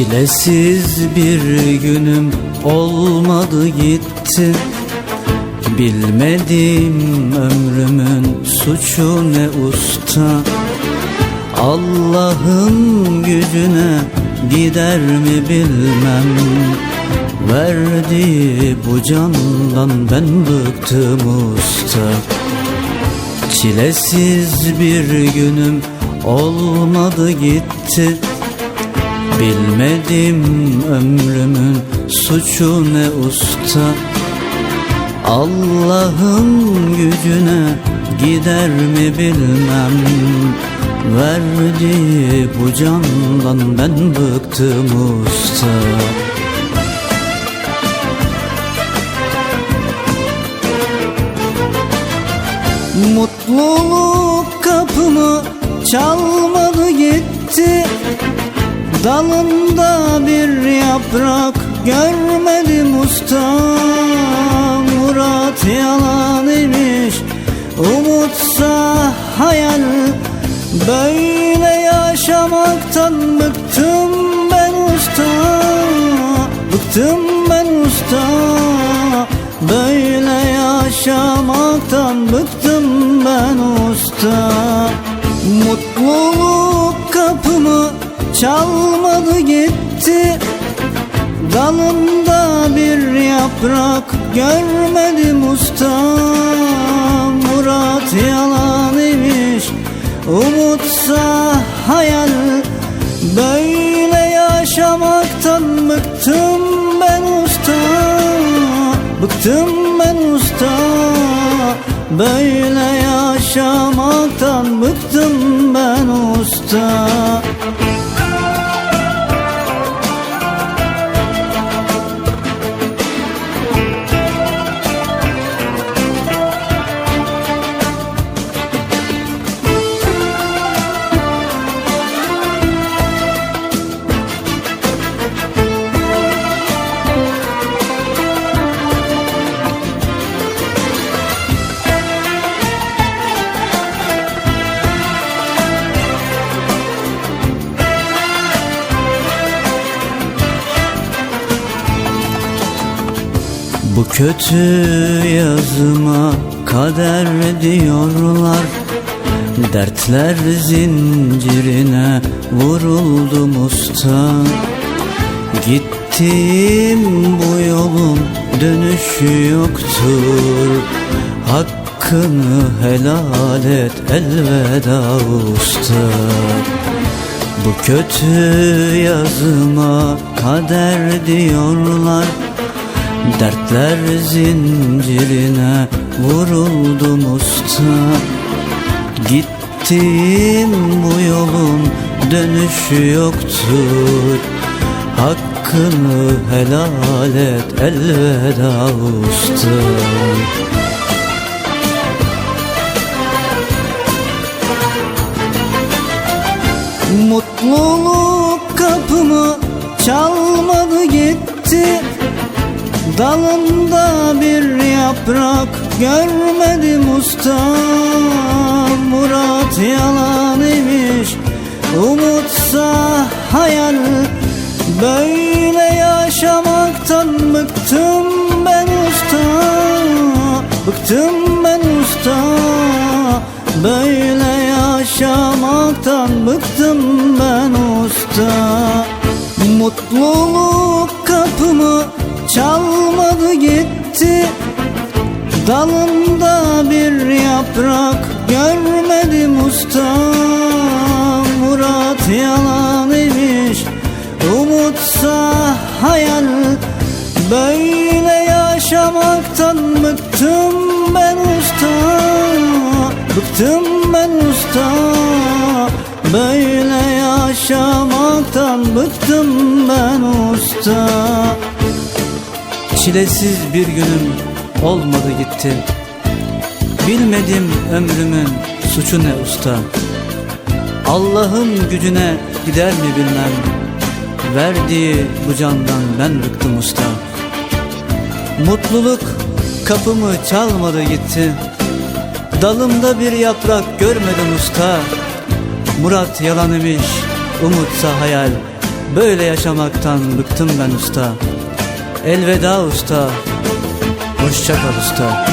Çilesiz bir günüm olmadı gitti. Bilmedim ömrümün suçu ne usta. Allah'ın gücüne gider mi bilmem. Verdiği bu candan ben bıktım usta. Çilesiz bir günüm olmadı gitti Bilmedim ömrümün suçu ne usta. Allah'ın gücüne gider mi bilmem. Verdiği bu candan ben bıktım usta. Mutluluk kapımı çalmadı gitti Dalında bir yaprak görmedim usta. Murat yalan imiş Umutsa hayal. Böyle yaşamaktan bıktım ben usta. Bıktım ben usta. Böyle yaşamaktan bıktım çalmadı gitti. Dalında bir yaprak görmedim usta Murat. Yalan imiş Umutsa hayal. Böyle yaşamaktan bıktım ben usta. Bıktım ben usta. Böyle yaşamaktan bıktım ben usta Bu kötü yazıma kader diyorlar. Dertler zincirine vuruldum usta. Gittiğim bu yolun dönüşü yoktur. Hakkını helal et elveda usta. Bu kötü yazıma kader diyorlar Dertler zincirine vuruldum usta. Gittiğim bu yolun dönüşü yoktur. Hakkını helal et elveda usta. Mutluluk kapımı çalmadı gitti Dalında bir yaprak görmedim usta. Murat yalan imiş Umutsa hayal. Böyle yaşamaktan bıktım ben usta. Bıktım ben usta. Böyle yaşamaktan bıktım ben usta. Mutluluk kapımı çalmadı gitti. Dalında bir yaprak görmedim usta Murat yalan imiş Umutsa hayal. Böyle yaşamaktan bıktım ben usta. Bıktım ben usta. Böyle yaşamaktan bıktım ben usta Çilesiz bir günüm olmadı gitti. Bilmedim ömrümün suçu ne usta. Allah'ın gücüne gider mi bilmem. Verdiği bu candan ben bıktım usta. Mutluluk kapımı çalmadı gitti. Dalımda bir yaprak görmedim usta. Murat yalan imiş, umutsa hayal. Böyle yaşamaktan bıktım ben usta Elveda usta. Hoşça kal usta